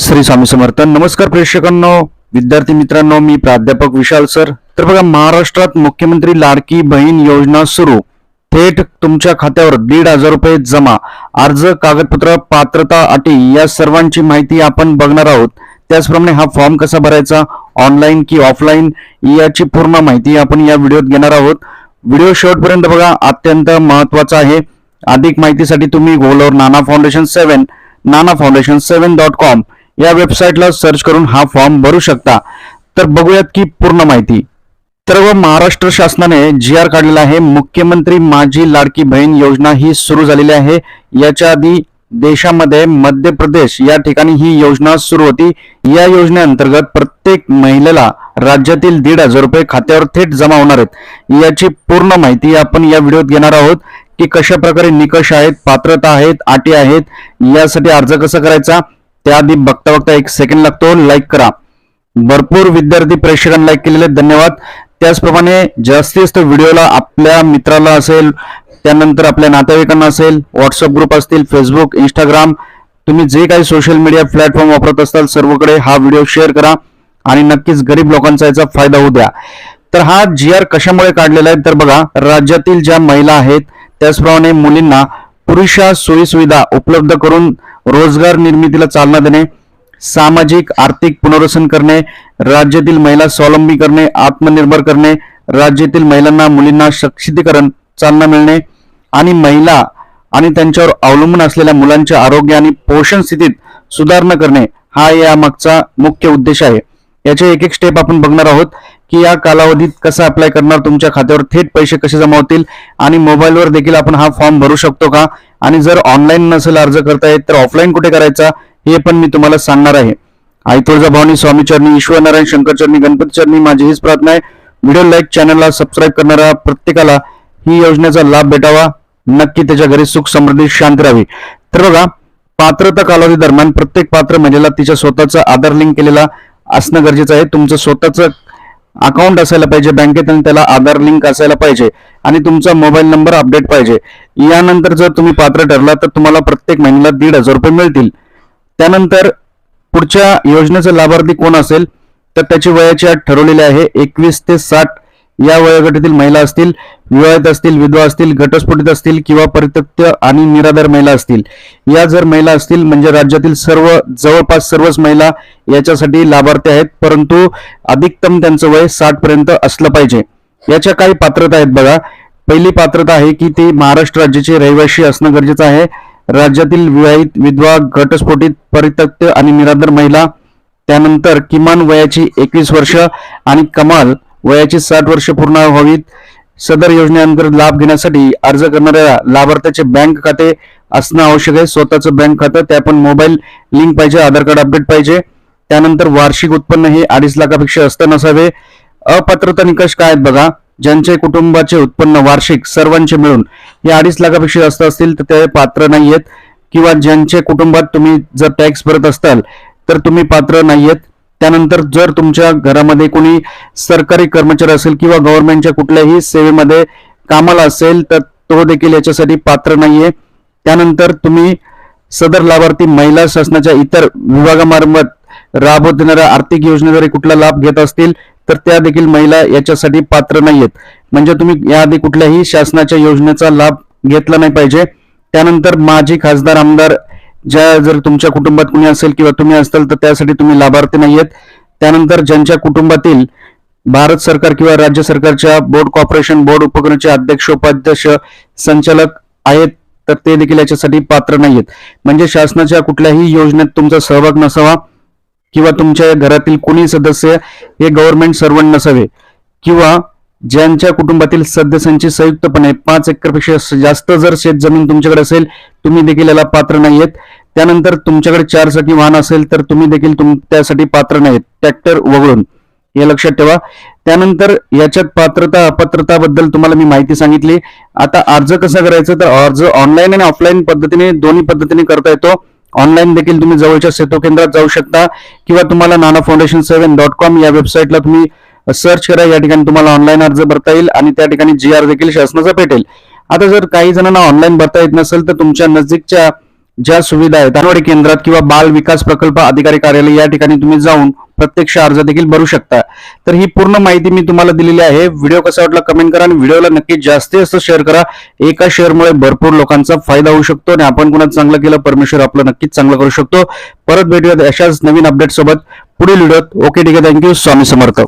श्री स्वामी समर्थन नमस्कार प्रेक्षकांनो. विद्यार्थी मित्रांनो मी प्राध्यापक विशाल सर. तर बघा महाराष्ट्रात मुख्यमंत्री लाडकी बहीण योजना सुरू. थेट तुमच्या खात्यावर दीड हजार रुपये जमा. अर्ज कागदपत्र पात्रता अटी या सर्वांची माहिती आपण बघणार आहोत. त्याचप्रमाणे हा फॉर्म कसा भरायचा? ऑनलाईन की ऑफलाईन? याची पूर्ण माहिती आपण या व्हिडिओत घेणार आहोत. व्हिडिओ शेवटपर्यंत बघा अत्यंत महत्त्वाचा आहे. अधिक माहितीसाठी तुम्ही गोलवर Nana foundation seven Nana foundation seven dot com. या वेबसाईटला सर्च करून हा फॉर्म भरू शकता. तर बघूयात की पूर्ण माहिती. तर व महाराष्ट्र शासनाने जी आर काढलेला आहे. मुख्यमंत्री माझी लाडकी बहीण योजना ही सुरू झालेली आहे. याच्या आधी देशामध्ये मध्य प्रदेश या ठिकाणी ही योजना सुरू होती. या योजनेअंतर्गत प्रत्येक महिलेला राज्यातील दीड हजार रुपये खात्यावर थेट जमा होणार आहेत. याची पूर्ण माहिती आपण या व्हिडिओत घेणार आहोत की कशा प्रकारे निकष आहेत पात्रता आहेत अटी आहेत यासाठी अर्ज कसा करायचा त्याआधी बघता बघता एक सेकंड लागतो. लाईक करा. भरपूर विद्यार्थी प्रेक्षकांना लाईक केलेले धन्यवाद. त्याचप्रमाणे जास्तीत जास्त व्हिडिओला आपल्या मित्राला असेल त्यानंतर आपल्या नातेवाईकांना असेल व्हॉट्सअप ग्रुप असतील फेसबुक इंस्टाग्राम तुम्ही जे काही सोशल मीडिया प्लॅटफॉर्म वापरत असाल सर्वकडे हा व्हिडिओ शेअर करा आणि नक्कीच गरीब लोकांचा याचा फायदा होऊ द्या. तर हा जी आर कशामुळे काढलेला आहे? तर बघा राज्यातील ज्या महिला आहेत त्याचप्रमाणे मुलींना पुरेशा सोयीसुविधा उपलब्ध करून रोजगार निर्मितीला चालना देणे सामाजिक आर्थिक पुनर्वसन करणे राज्यातील महिला स्वावलंबी करणे आत्मनिर्भर करणे राज्यातील महिलांना मुलींना सक्षमीकरण चालना मिळणे आणि महिला आणि त्यांच्यावर अवलंबून असलेल्या मुलांच्या आरोग्य आणि पोषण स्थितीत सुधारणा करणे हा या मागचा मुख्य उद्देश आहे. याचे एक एक स्टेप आपण बघणार आहोत की या कालावधीत कसा अप्लाय करणार तुमच्या खात्यावर थेट पैसे कसे जमा होतील आणि मोबाईलवर देखील आपण हा फॉर्म भरू शकतो का? आणि जर ऑनलाईन नसेल अर्ज करता येत तर ऑफलाईन कुठे करायचा? हे पण मी तुम्हाला सांगणार आहे. आई तुळजाभवानी स्वामी चरणी ईश्वरनारायण शंकर चरणी गणपती चरणी माझी हीच प्रार्थना आहे. व्हिडिओ लाईक चॅनलला सबस्क्राईब करणाऱ्या प्रत्येकाला ही योजनेचा लाभ भेटावा. नक्की त्याच्या घरी सुख समृद्धी शांती राहावी. तर बघा पात्रता कालावधी दरम्यान प्रत्येक पात्र महिलेला तिच्या स्वतःचा आधार लिंक केलेला असणं गरजेचं आहे. तुमचं स्वतःचं अकाउंट असायला पाहिजे बँकेत आणि त्याला आधार लिंक असायला पाहिजे आणि तुमचा मोबाईल नंबर अपडेट पाहिजे. यानंतर जर तुम्ही पात्र ठरला तर तुम्हाला प्रत्येक महिन्याला दीड हजार रुपये मिळतील. त्यानंतर पुढच्या योजनेचा लाभार्थी कोण असेल? तर त्याची वयाची अट ठरवलेली आहे एकवीस ते साठ या वयोगटातील महिला असतील विवाहित असतील विधवा असतील घटस्फोटित असतील किंवा परित्यक्त आणि निराधार महिला असतील या जर महिला असतील म्हणजे राज्यातील सर्व जवळपास सर्वच महिला याच्यासाठी लाभार्थी आहेत परंतु अधिकतम त्यांचं वय साठ पर्यंत असलं पाहिजे. याच्या काही पात्रता आहेत बघा. पहिली पात्रता आहे की ते महाराष्ट्र राज्याचे रहिवासी असणं गरजेचं आहे. राज्यातील विवाहित विधवा घटस्फोटित परित्यक्त आणि निराधार महिला त्यानंतर किमान वयाची एकवीस वर्ष आणि कमाल वयाची साठ वर्ष पूर्ण व्हावीत. सदर योजनेअंतर्गत लाभ घेण्यासाठी अर्ज करणाऱ्या लाभार्थ्याचे बँक खाते असणं आवश्यक आहे. स्वतःचं बँक खातं त्या पण मोबाईल लिंक पाहिजे आधार कार्ड अपडेट पाहिजे. त्यानंतर वार्षिक उत्पन्न हे अडीच लाखापेक्षा असतं नसावे. अपात्रता निकष काय आहेत बघा. ज्यांचे कुटुंबाचे उत्पन्न वार्षिक सर्वांचे मिळून हे अडीच लाखापेक्षा जास्त असतील तर ते पात्र नाही आहेत किंवा ज्यांच्या कुटुंबात तुम्ही जर टॅक्स भरत असाल तर तुम्ही पात्र नाही आहेत त्यानंतर जर तुमच्या घरामध्ये कोणी सरकारी कर्मचारी असेल किंवा गव्हर्नमेंटच्या कुठल्याही सेवेमध्ये कामाला असेल तर तो देखील याच्यासाठी पात्र नाहीये. त्यानंतर तुम्ही सदर लाभार्थी महिला शासनाच्या इतर विभागामार्फत राबवत देणाऱ्या आर्थिक योजने जरी कुठला लाभ घेत असतील तर त्या देखील महिला याच्यासाठी पात्र नाहीयेत. म्हणजे तुम्ही याआधी कुठल्याही शासनाच्या योजनेचा लाभ घेतला नाही पाहिजे. त्यानंतर माजी खासदार आमदार ज्या जर तुमच्या कुटुंबात कुणी असेल किंवा तुम्ही असाल तर त्यासाठी तुम्ही लाभार्थी नाही आहेत त्यानंतर ज्यांच्या कुटुंबातील भारत सरकार किंवा राज्य सरकारच्या बोर्ड कॉर्पोरेशन बोर्ड उपक्रमाचे अध्यक्ष उपाध्यक्ष संचालक आहेत तर ते देखील याच्यासाठी पात्र नाहीयेत. म्हणजे शासनाच्या कुठल्याही योजनेत तुमचा सहभाग नसावा किंवा तुमच्या घरातील कोणी सदस्य हे गव्हर्नमेंट सर्वंट नसावे. किंवा ज्यांच्या कुटुंबातील सदस्यांची संयुक्तपणे पाच एकरपेक्षा जास्त जर शेत जमीन तुमच्याकडे असेल तुम्ही देखील याला पात्र नाहीयेत. त्यानंतर तुमच्याकडे चार चाकी वाहन असेल तर तुम्ही देखील तुम त्यासाठी पात्र नाहीत ट्रॅक्टर वगळून. हे लक्षात ठेवा. त्यानंतर याच्यात पात्रता अपात्रताबद्दल तुम्हाला मी माहिती सांगितली. आता अर्ज कसा करायचा तर अर्ज ऑनलाईन आणि ऑफलाईन पद्धतीने दोन्ही पद्धतीने करता येतो. ऑनलाईन देखील तुम्ही जवळच्या सेतू केंद्रात जाऊ शकता किंवा तुम्हाला Nana foundation seven dot com या वेबसाईटला तुम्ही सर्च करा या ठिकाणी तुम्हाला ऑनलाईन अर्ज भरता येईल आणि त्या ठिकाणी जी आर देखील शासनाचा भेटेल आता जर काही जणांना ऑनलाईन भरता येत नसेल तर तुमच्या नजीकच्या ज्या सुविधा आहेत अंगणवाडी केंद्रात किंवा बाल विकास प्रकल्प अधिकारी कार्यालय या ठिकाणी तुम्ही जाऊन प्रत्यक्ष अर्ज देखील भरू शकता. तर ही पूर्ण माहिती मी तुम्हाला दिलेली आहे. व्हिडिओ कसा वाटला कमेंट करा आणि व्हिडिओला नक्की जास्तीत जास्त शेअर करा. एका शेअरमुळे भरपूर लोकांचा फायदा होऊ शकतो आणि आपण कुणाचं चांगलं केलं परमेश्वर आपलं नक्कीच चांगलं करू शकतो. परत भेटूयात अशाच नवीन अपडेट सोबत. पुढील व्हिडिओत ओके ठीक आहे. Thank you Swami Samarth.